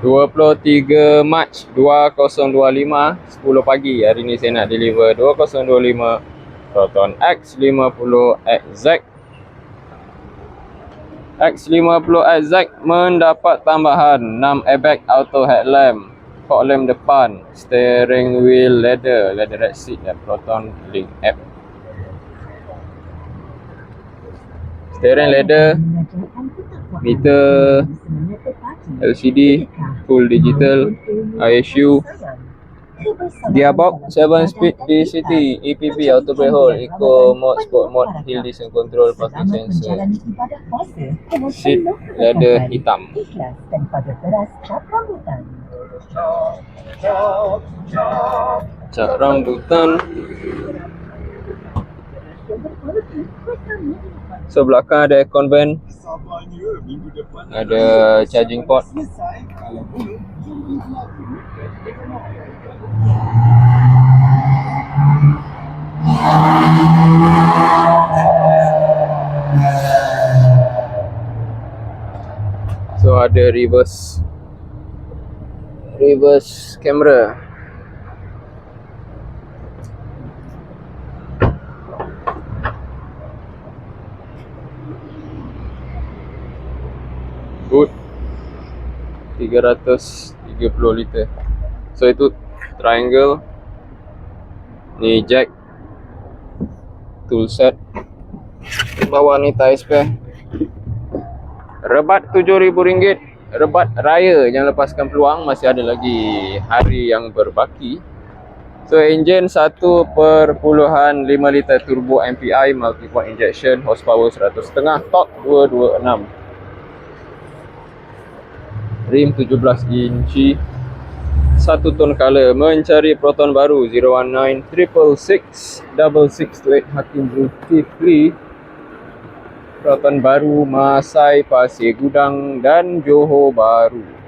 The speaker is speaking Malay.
23 Mac 2025 10 pagi. Hari ni saya nak deliver 2025 Proton X50 exact X50 exact mendapat tambahan 6 airbag auto headlamp fog lamp depan steering wheel leather leather seat dan Proton link app. Steering leather meter LCD full digital ISU Gearbox 7 speed DCT EPP auto brake hold eco mode sport mode hill descent control parking sensor. Seat leather hitam. Cap rambutan. rambutan so belakang ada aircon vent ada charging port. so ada reverse reverse camera boot 330 liter. So itu triangle. Ni jack. Tool set. Bawah ni tie spare rebat RM7,000 rebat raya. Jangan lepaskan peluang. Masih ada lagi hari yang berbaki so engine 1.5 liter turbo MPI multi point injection horsepower 100.5 torque 226 rim 17 inci. Satu ton color mencari proton baru 019 666 6628 Hakim Zulkifli. Proton baru Masai Pasir Gudang dan Johor Baru